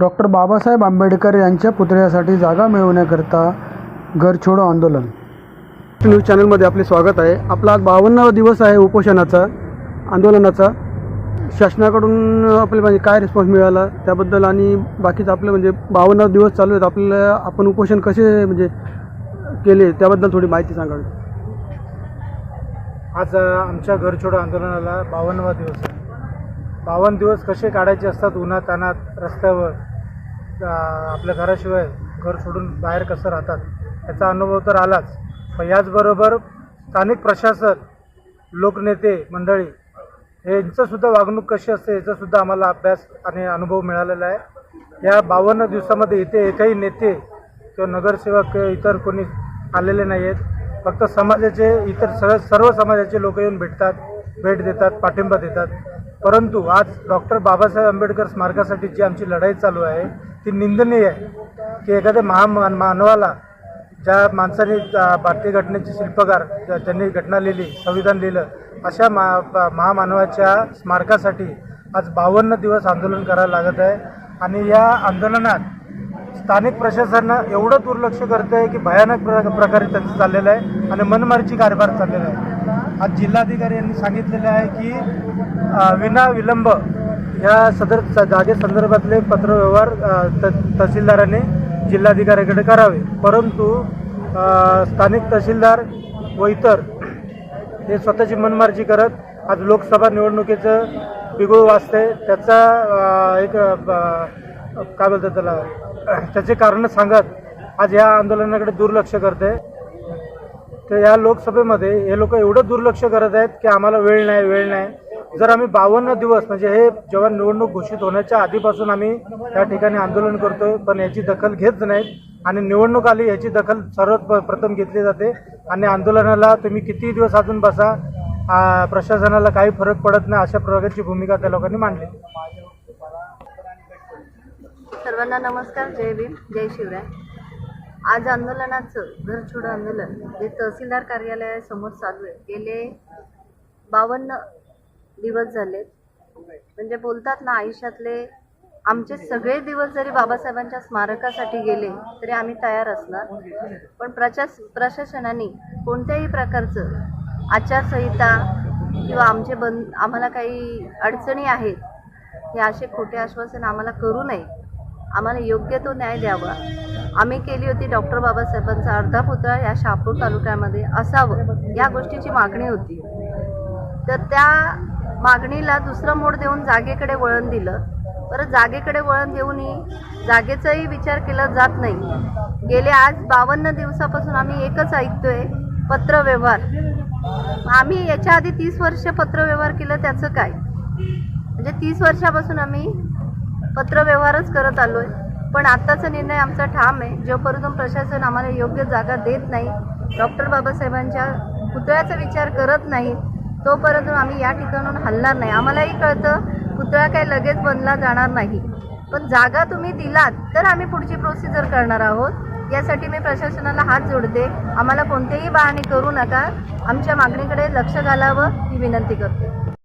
Doctor Babasaheb Ambedkar यांच्या पुतळ्यासाठी जागा मिळवण्याकरता घर छोडो आंदोलन. न्यूज चॅनलमध्ये आपले स्वागत आहे. आपला आज बावन्नावा दिवस आहे उपोषणाचा आंदोलनाचा. शासनाकडून आपले म्हणजे काय रिस्पॉन्स मिळाला त्याबद्दल आणि बाकीचं आपलं म्हणजे बावन्न दिवस चालू आहेत आपल्याला आपण उपोषण कसे म्हणजे केले त्याबद्दल थोडी माहिती सांगावी. आज आमच्या घर छोडो आंदोलनाला बावन्नवा दिवस आहे. बावन्न दिवस कसे काढायचे असतात उन्हात तानात रस्त्यावर आपल्या घराशिवाय घर सोडून बाहेर कसं राहतात याचा अनुभव तर आलाच. पण याचबरोबर स्थानिक प्रशासन लोकनेते मंडळी यांचंसुद्धा वागणूक कशी असते याचासुद्धा आम्हाला अभ्यास आणि अनुभव मिळालेला आहे. या बावन्न दिवसामध्ये इथे एकही नेते किंवा नगरसेवक किंवा इतर कोणी आलेले नाही आहेत फक्त समाजाचे इतर सगळ्या सर्व समाजाचे लोक येऊन भेटतात. भेट देतात पाठिंबा देतात. परंतु आज डॉक्टर बाबासाहेब आंबेडकर स्मारकासाठी जी आमची लढाई चालू आहे. ती निंदनीय आहे की एखाद्या महा मानवाला ज्या माणसाने भारतीय घटनेचे शिल्पकार ज्यांनी घटना लिहिली संविधान लिहिलं अशा मा महामानवाच्या स्मारकासाठी आज बावन्न दिवस आंदोलन करायला लागत आहे. आणि या आंदोलनात स्थानिक प्रशासनानं एवढं दुर्लक्ष करतं आहे की भयानक प्र प्रकारे त्यांचं चाललेलं आहे. आणि मनमारीची कारभार चाललेला आहे. आज जिल्हाधिकारी यांनी सांगितलेलं आहे की विना विलंब या सदर जागेसंदर्भातले पत्रव्यवहार त तहसीलदाराने जिल्हाधिकाऱ्याकडे करावे. परंतु स्थानिक तहसीलदार व इतर हे स्वतःची मनमार्जी करत आज लोकसभा निवडणुकीचं बिगुळ वाचते त्याचा एक काय बोलतात त्याला? त्याचे कारणं सांगत आज या आंदोलनाकडे दुर्लक्ष करते तर या लोकसभेमध्ये हे लोक एवढं दुर्लक्ष करत आहेत की आम्हाला वेळ नाही वेळ नाही. जर आम्ही बावन्न दिवस म्हणजे हे जेव्हा निवडणूक घोषित होण्याच्या आधीपासून आम्ही त्या ठिकाणी आंदोलन करतोय पण याची दखल घेत नाहीत आणि निवडणूक आली याची दखल सर्वात प्रथम घेतली जाते. आणि आंदोलनाला तुम्ही किती दिवस अजून बसा प्रशासनाला काही फरक पडत नाही अशा प्रकारची भूमिका त्या लोकांनी मांडली. सर्वांना नमस्कार जय भीम जय शिवराय. आज आंदोलनाचं घर छोडो आंदोलन. जे तहसीलदार कार्यालयासमोर चालू आहे. गेले बावन्न दिवस झालेत म्हणजे बोलतात ना आयुष्यातले आमचे सगळे दिवस जरी बाबासाहेबांच्या स्मारकासाठी गेले तरी आम्ही तयार असणार. पण प्रशास प्रशासनाने कोणत्याही प्रकारचं आचारसंहिता किंवा आमचे बंद आम्हाला काही अडचणी आहेत हे असे खोटे आश्वासन आम्हाला करू नये. आम्हाला योग्य तो न्याय द्यावा. आम्ही केली होती डॉक्टर बाबासाहेबांचा अर्धा पुतळा या शहापूर तालुक्यामध्ये असावं या गोष्टीची मागणी होती. तर त्या मागणीला दुसरं मोड देऊन जागेकडे वळण दिलं. परत जागेकडे वळण देऊनही जागेचाही विचार केला जात नाही. गेले आज बावन्न दिवसापासून आम्ही एकच ऐकतोय पत्रव्यवहार. आम्ही याच्या आधी तीस वर्ष पत्रव्यवहार केलं त्याचं काय? म्हणजे तीस वर्षापासून आम्ही पत्रव्यवहारच करत आलोय. पण आत्ताचा निर्णय आमचा ठाम आहे. जोपर्यंत प्रशासन आम्हाला योग्य जागा देत नाही डॉक्टर बाबासाहेबांच्या पुतळ्याचा विचार करत नाही तोपर्यंत आम्ही या ठिकाणून हलणार नाही. आम्हालाही कळतं पुतळा काही लगेच बनला जाणार नाही. पण जागा तुम्ही दिलात तर आम्ही पुढची प्रोसिजर करणार आहोत. यासाठी मी प्रशासनाला हात जोडते. आम्हाला कोणतेही बहाणे करू नका. आमच्या मागणीकडे लक्ष घालावं ही विनंती करते.